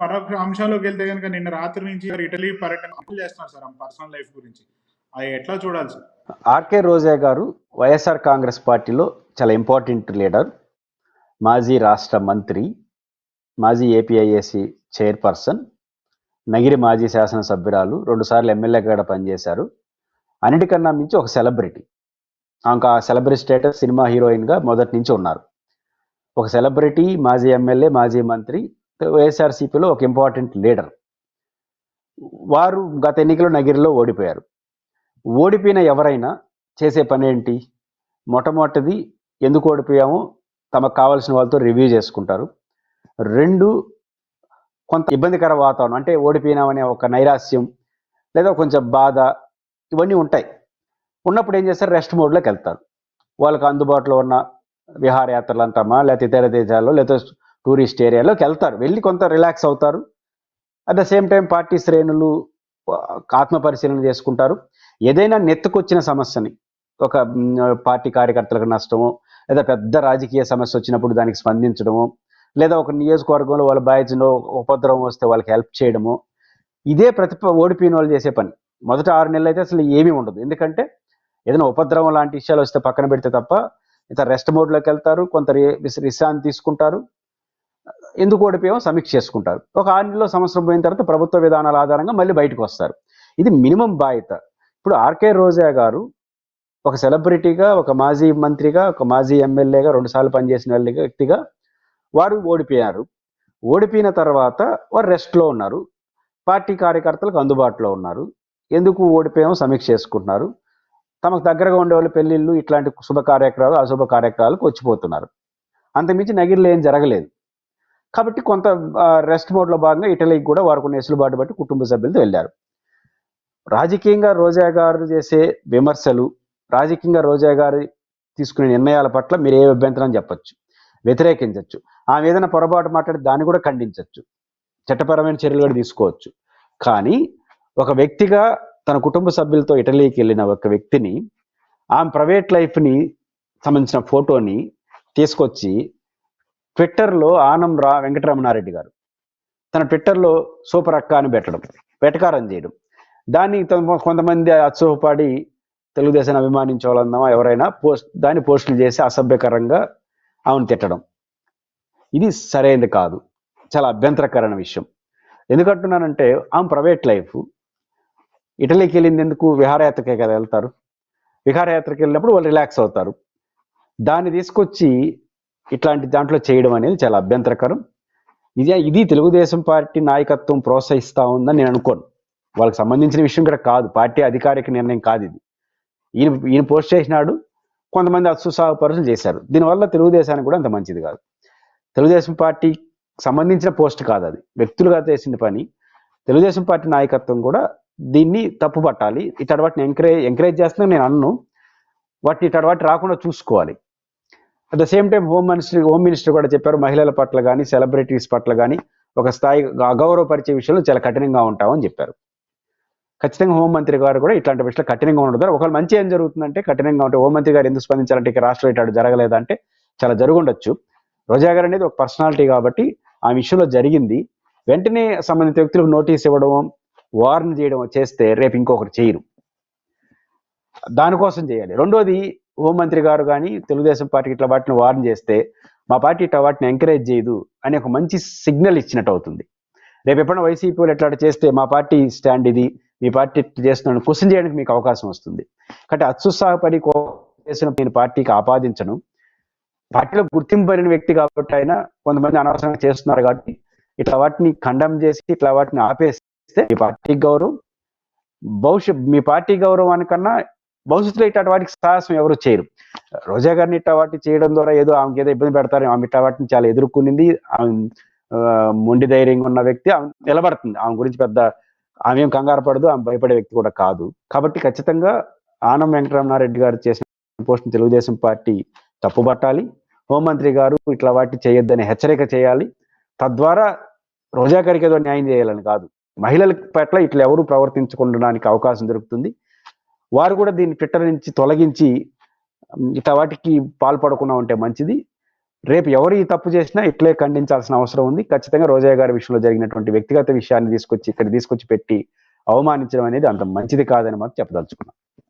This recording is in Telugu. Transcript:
పరోక్ష అంశంలోకి వెళ్తే కనుక నిన్న రాత్రి నుంచి ఇటలీ పర్యటన చేస్తున్నారు సార్ పర్సనల్ లైఫ్ గురించి. అది ఎట్లా చూడాలి సార్? ఆర్కే రోజా గారు వైఎస్ఆర్ కాంగ్రెస్ పార్టీలో చాలా ఇంపార్టెంట్ లీడర్ మాజీ రాష్ట్ర మంత్రి మాజీ ఏపీఐఏసి చైర్పర్సన్ నగిరి మాజీ శాసనసభ్యురాలు రెండుసార్లు ఎమ్మెల్యేగా కూడా పనిచేశారు. అన్నిటికన్నా మించి ఒక సెలబ్రిటీ ఆమెకు ఆ సెలబ్రిటీ స్టేటస్ సినిమా హీరోయిన్గా మొదటి నుంచి ఉన్నారు. ఒక సెలబ్రిటీ మాజీ ఎమ్మెల్యే మాజీ మంత్రి వైఎస్ఆర్సీపీలో ఒక ఇంపార్టెంట్ లీడర్. వారు గత ఎన్నికల్లో నగిరిలో ఓడిపోయారు. ఓడిపోయిన ఎవరైనా చేసే పని ఏంటి మొట్టమొదటిది ఎందుకు ఓడిపోయామో తమకు కావాల్సిన వాళ్ళతో రివ్యూ చేసుకుంటారు. రెండు కొంత ఇబ్బందికర వాతావరణం అంటే ఓడిపోయినామనే ఒక నైరాస్యం లేదా కొంచెం బాధ ఇవన్నీ ఉంటాయి. ఉన్నప్పుడు ఏం చేస్తారు? రెస్ట్ మోడ్లోకి వెళ్తారు. వాళ్ళకి అందుబాటులో ఉన్న విహారయాత్రలు అంటామా లేకపోతే ఇతర దేశాల్లో లేకపోతే టూరిస్ట్ ఏరియాలోకి వెళ్తారు. వెళ్ళి కొంత రిలాక్స్ అవుతారు. At the same time party శ్రేణులు ఆత్మ పరిశీలన చేసుకుంటారు. ఏదైనా నెత్తుకొచ్చిన సమస్యని ఒక పార్టీ కార్యకర్తలకు నష్టమో లేదా పెద్ద రాజకీయ సమస్య వచ్చినప్పుడు దానికి స్పందించడము లేదా ఒక నియోజకవర్గంలో వాళ్ళ బాధ్యతలో ఉపద్రవం వస్తే వాళ్ళకి హెల్ప్ చేయడము ఇదే ప్రతి ఓడిపోయిన వాళ్ళు చేసే పని. మొదట ఆరు నెలలు అయితే అసలు ఏమీ ఉండదు. ఎందుకంటే ఏదైనా ఉపద్రవం లాంటి విషయాలు వస్తే పక్కన పెడితే తప్ప ఇతర రెస్ట్ మోడ్లోకి వెళ్తారు. కొంత రి- విశ్రాంతి తీసుకుంటారు. ఎందుకు ఓడిపోయామో సమీక్ష చేసుకుంటారు. ఒక ఆరు నెలలో సంవత్సరం పోయిన తర్వాత ప్రభుత్వ విధానాల ఆధారంగా మళ్ళీ బయటకు వస్తారు. ఇది మినిమం బాధ్యత. ఇప్పుడు ఆర్కే రోజా గారు ఒక సెలబ్రిటీగా ఒక మాజీ మంత్రిగా ఒక మాజీ ఎమ్మెల్యేగా రెండుసార్లు పనిచేసిన వాళ్ళ వ్యక్తిగా వారు ఓడిపోయారు. ఓడిపోయిన తర్వాత వారు రెస్ట్లో ఉన్నారు. పార్టీ కార్యకర్తలకు అందుబాటులో ఉన్నారు. ఎందుకు ఓడిపోయామో సమీక్ష చేసుకుంటున్నారు. తమకు దగ్గరగా ఉండే వాళ్ళు ఇట్లాంటి శుభ కార్యక్రమాలు అశుభ కార్యక్రమాలకు వచ్చిపోతున్నారు. అంతకుమించి నగిరిలో ఏం జరగలేదు. కాబట్టి కొంత రెస్ట్ మోడ్లో భాగంగా ఇటలీకి కూడా వారు కొన్ని వెసులుబాటు బట్టి కుటుంబ సభ్యులతో వెళ్ళారు. రాజకీయంగా రోజా గారు చేసే విమర్శలు రాజకీయంగా రోజా గారు తీసుకునే నిర్ణయాల పట్ల మీరు ఏ అభ్యంతరం చెప్పొచ్చు? వ్యతిరేకించవచ్చు ఆమె ఏదైనా పొరపాటు మాట్లాడి దాన్ని కూడా ఖండించవచ్చు చట్టపరమైన చర్యలు కూడా తీసుకోవచ్చు. కానీ ఒక వ్యక్తిగా తన కుటుంబ సభ్యులతో ఇటలీకి వెళ్ళిన ఒక వ్యక్తిని ఆమె ప్రైవేట్ లైఫ్ని సంబంధించిన ఫోటోని తీసుకొచ్చి ట్విట్టర్లో ఆనం రా వెంకటరమణారెడ్డి గారు. తన ట్విట్టర్లో సూపర్ అక్క అని పెట్టడం వెటకారం చేయడం. దాన్ని కొంతమంది అత్సోహపడి తెలుగుదేశాన్ని అభిమానించే వాళ్ళందమా ఎవరైనా పోస్ట్ దాన్ని పోస్టులు చేసి అసభ్యకరంగా ఆమెను తిట్టడం. ఇది సరైనది కాదు. చాలా అభ్యంతరకరమైన విషయం. ఎందుకంటున్నానంటే ఆమె ప్రైవేట్ లైఫ్. ఇటలీకి వెళ్ళింది ఎందుకు? విహారయాత్రకే కదా వెళ్తారు. విహారయాత్రకి వెళ్ళినప్పుడు వాళ్ళు రిలాక్స్ అవుతారు. దాన్ని తీసుకొచ్చి ఇట్లాంటి దాంట్లో చేయడం అనేది చాలా అభ్యంతరకరం. ఇది ఇది తెలుగుదేశం పార్టీ నాయకత్వం ప్రోత్సహిస్తా ఉందని నేను అనుకోను. వాళ్ళకి సంబంధించిన విషయం కూడా కాదు. పార్టీ అధికారిక నిర్ణయం కాదు ఇది. ఈయన ఈయన పోస్ట్ చేసినాడు. కొంతమంది అత్సుసాహపరులు చేశారు. దీనివల్ల తెలుగుదేశానికి కూడా అంత మంచిది కాదు. తెలుగుదేశం పార్టీ సంబంధించిన పోస్ట్ కాదు అది. వ్యక్తులుగా చేసిన పని. తెలుగుదేశం పార్టీ నాయకత్వం కూడా దీన్ని తప్పు పట్టాలి ఇతడి వాటిని ఎంకరేజ్ ఎంకరేజ్ చేస్తున్నా నేను అన్ను. వాటిని ఇతడు వాటి రాకుండా చూసుకోవాలి. At the same time home minister home minister కూడా చెప్పారు మహిళల పట్ల కానీ సెలబ్రిటీస్ పట్ల కానీ ఒక స్థాయి అగౌరవపరిచే విషయంలో చాలా కఠినంగా ఉంటామని చెప్పారు. ఖచ్చితంగా హోంమంత్రి గారు కూడా ఇట్లాంటి విషయాలు కఠినంగా ఉండదు ఒకవేళ మంచి ఏం జరుగుతుందంటే కఠినంగా ఉంటే హోంమంత్రి గారు ఎందుకు స్పందించాలంటే ఇక రాష్ట్రం ఇటాడు జరగలేదంటే చాలా జరుగుండొచ్చు. రోజా గారు అనేది ఒక పర్సనాలిటీ కాబట్టి ఆ విషయంలో జరిగింది. వెంటనే సంబంధిత వ్యక్తులకు నోటీస్ ఇవ్వడం వార్న్ చేయడం చేస్తే రేపు ఇంకొకరు చేయరు. దానికోసం చేయాలి. రెండోది హోంమంత్రి గారు కానీ తెలుగుదేశం పార్టీ ఇట్లా వాటిని వార్న్ చేస్తే మా పార్టీ ఇట్లా వాటిని ఎంకరేజ్ చేయదు అని ఒక మంచి సిగ్నల్ ఇచ్చినట్టు అవుతుంది. రేపు ఎప్పుడైనా వైసీపీ వాళ్ళు ఎట్లా చేస్తే మా పార్టీ స్టాండ్ ఇది మీ పార్టీ ఇట్లా చేస్తున్నాను క్వశ్చన్ చేయడానికి మీకు అవకాశం వస్తుంది. కాబట్టి అత్యుత్సాహపడి చేసిన నేను పార్టీకి ఆపాదించను. పార్టీలో గుర్తింపబడిన వ్యక్తి కాబట్టి ఆయన కొంతమంది అనవసరంగా చేస్తున్నారు కాబట్టి ఇట్లా వాటిని ఖండం చేసి ఇట్లా వాటిని ఆపేస్తే మీ పార్టీ గౌరవం భవిష్యత్ మీ పార్టీ గౌరవానికన్నా భవిష్యత్తులో ఇట్లా వాటికి సాహసం ఎవరు చేయరు. రోజా గారిని ఇట్లా వాటి చేయడం ద్వారా ఏదో ఆమెకి ఏదో ఇబ్బంది పెడతారు ఆమె ఇట్లా వాటిని చాలా ఎదుర్కొనింది. ఆమె మొండి ధైర్యంగా ఉన్న వ్యక్తి ఆమె నిలబడుతుంది. ఆమె గురించి పెద్ద ఆమె ఏం కంగారు పడదు ఆమె భయపడే వ్యక్తి కూడా కాదు. కాబట్టి ఖచ్చితంగా ఆనం వెంకటరమణారెడ్డి గారు చేసిన పోస్ట్ తెలుగుదేశం పార్టీ తప్పుపట్టాలి. హోంమంత్రి గారు ఇట్లా వాటి చేయొద్దని హెచ్చరిక చేయాలి. తద్వారా రోజా గారికి ఏదో న్యాయం చేయాలని కాదు. మహిళల పట్ల ఇట్లా ఎవరు ప్రవర్తించకుండడానికి అవకాశం దొరుకుతుంది. వారు కూడా దీన్ని ట్విట్టర్ నుంచి తొలగించి ఉమ్, వాటికి పాల్పడకుండా ఉంటే మంచిది. రేపు ఎవరు ఈ తప్పు చేసినా ఇట్లే ఖండించాల్సిన అవసరం ఉంది. ఖచ్చితంగా రోజయ్య గారి విషయంలో జరిగినటువంటి వ్యక్తిగత విషయాన్ని తీసుకొచ్చి ఇక్కడ తీసుకొచ్చి పెట్టి అవమానించడం అనేది అంత మంచిది కాదని మాకు చెప్పదలుచుకున్నాం.